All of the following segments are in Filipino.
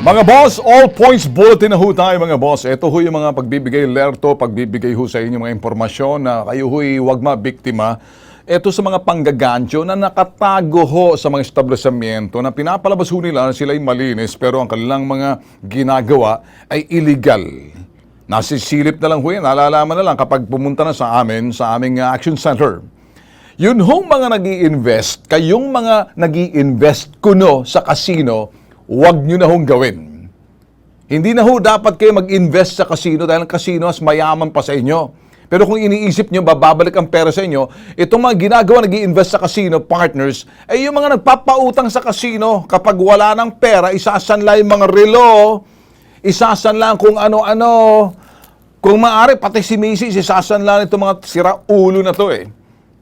Mga boss, all points bulletin na ho tayo mga boss. Ito ho yung mga pagbibigay lerto, pagbibigay ho sa inyo mga impormasyon na kayo ho'y huwag mabiktima. Ito sa mga panggagancho na nakatago ho sa mga establishmento na pinapalabas ho nila na sila'y malinis pero ang kanilang mga ginagawa ay illegal. Nasisilip na lang ho yan, nalalaman na lang kapag pumunta na sa amin, sa aming uh, action center. Yun hong mga nag invest kayong mga nag invest kuno sa casino, huwag nyo na hong gawin. Hindi na ho dapat kayo mag-invest sa casino dahil ang casino mas mayaman pa sa inyo. Pero kung iniisip nyo, bababalik ang pera sa inyo, itong mga ginagawa nag invest sa casino, partners, ay yung mga nagpapautang sa casino, kapag wala ng pera, isasanla yung mga relo, isasanla kung ano-ano. Kung maaari, pati si Macy's, isasanla nito mga sira-ulo na to eh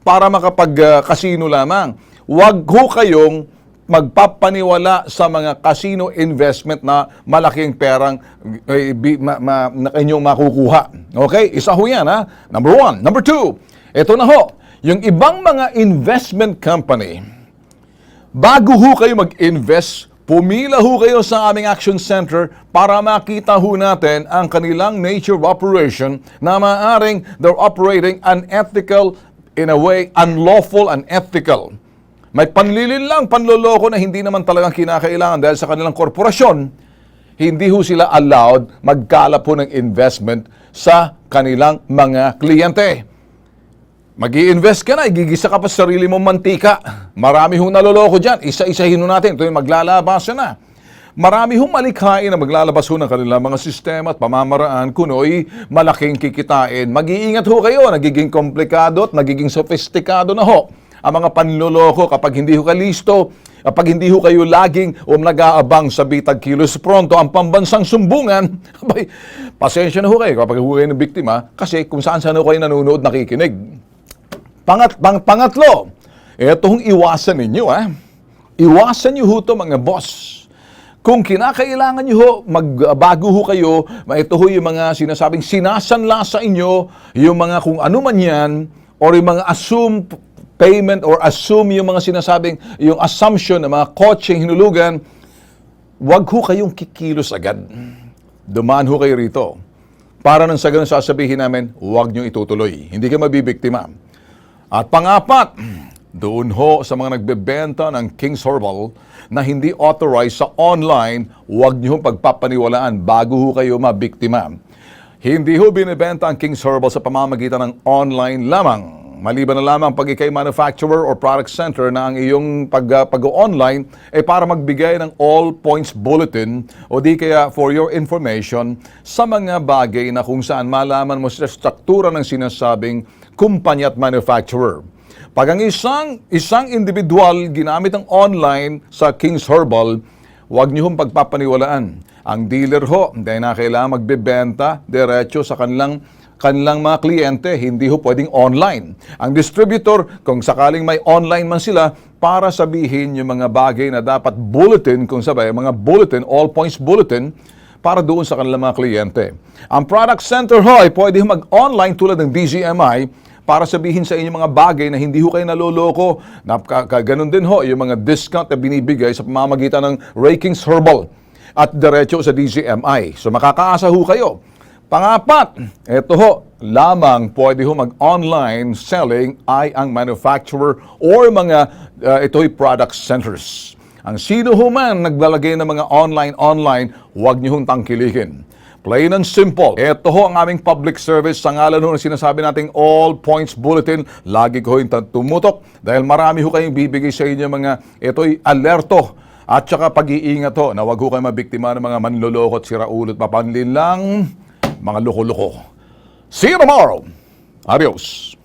para makapag-casino lamang. Huwag ho kayong magpapaniwala sa mga casino investment na malaking perang eh, bi- ma, ma, na inyong makukuha. Okay? Isa ho yan, ha? Number one. Number two, ito na ho. Yung ibang mga investment company, bago ho kayo mag-invest, pumila ho kayo sa aming action center para makita ho natin ang kanilang nature of operation na maaring they're operating unethical, in a way, unlawful, unethical. May panlilin lang, panloloko na hindi naman talagang kinakailangan dahil sa kanilang korporasyon, hindi ho sila allowed magkalap ho ng investment sa kanilang mga kliyente mag invest ka na, igigisa ka pa sa sarili mong mantika. Marami hong naloloko dyan. Isa-isahin natin. Ito yung maglalabas na. Marami hong malikhain na maglalabas ho ng kanilang mga sistema at pamamaraan kuno'y malaking kikitain. Mag-iingat ho kayo, nagiging komplikado at nagiging sofistikado na ho. Ang mga panloloko kapag hindi ho kalisto, kapag hindi ho kayo laging o nag-aabang sa bitag kilos pronto, ang pambansang sumbungan, abay, pasensya na ho kayo kapag ho kayo ng biktima kasi kung saan saan ho kayo nanonood nakikinig. Pangat, pang, pangatlo, etong iwasan ninyo, ha? Iwasan nyo ho to mga boss. Kung kinakailangan nyo ho, magbago ho kayo, ito ho yung mga sinasabing sinasanla sa inyo, yung mga kung ano man yan, or yung mga assume payment or assume yung mga sinasabing, yung assumption ng mga coaching hinulugan, wag ho kayong kikilos agad. Dumaan ho kayo rito. Para nang sa ganun sasabihin namin, huwag nyo itutuloy. Hindi kayo mabibiktima. At pangapat, doon ho sa mga nagbebenta ng King's Herbal na hindi authorized sa online, niyo hong pagpapaniwalaan bago ho kayo mabiktima. Hindi ho binibenta ang King's Herbal sa pamamagitan ng online lamang. Maliban na lamang pag ikay manufacturer or product center na ang iyong pag, uh, pag-online ay para magbigay ng all points bulletin o di kaya for your information sa mga bagay na kung saan malaman mo sa struktura ng sinasabing kumpanya at manufacturer. Pag ang isang, isang individual ginamit ang online sa King's Herbal, huwag niyo hong pagpapaniwalaan. Ang dealer ho, hindi na kailangan magbebenta diretso sa kanilang kanilang mga kliyente, hindi ho pwedeng online. Ang distributor, kung sakaling may online man sila, para sabihin yung mga bagay na dapat bulletin, kung sabay, mga bulletin, all points bulletin, para doon sa kanilang mga kliyente. Ang product center ho ay pwede mag-online tulad ng DZMI para sabihin sa inyo mga bagay na hindi ho kayo naloloko. Ganun din ho, yung mga discount na binibigay sa pamamagitan ng Rakings Herbal at diretso sa DZMI. So makakaasa ho kayo. Pangapat, ito ho, lamang pwede ho mag-online selling ay ang manufacturer or mga uh, ito'y product centers. Ang sino ho man naglalagay ng mga online-online, huwag niyo hong tangkilikin. Plain and simple. Ito ho ang aming public service sa ngalan ho na sinasabi nating All Points Bulletin. Lagi ko yung tumutok dahil marami ho kayong bibigay sa inyo mga ito'y alerto at saka pag-iingat ho na wag ho kayo mabiktima ng mga manloloko at siraulo at papanlin lang mga loko-loko. See you tomorrow. Adios.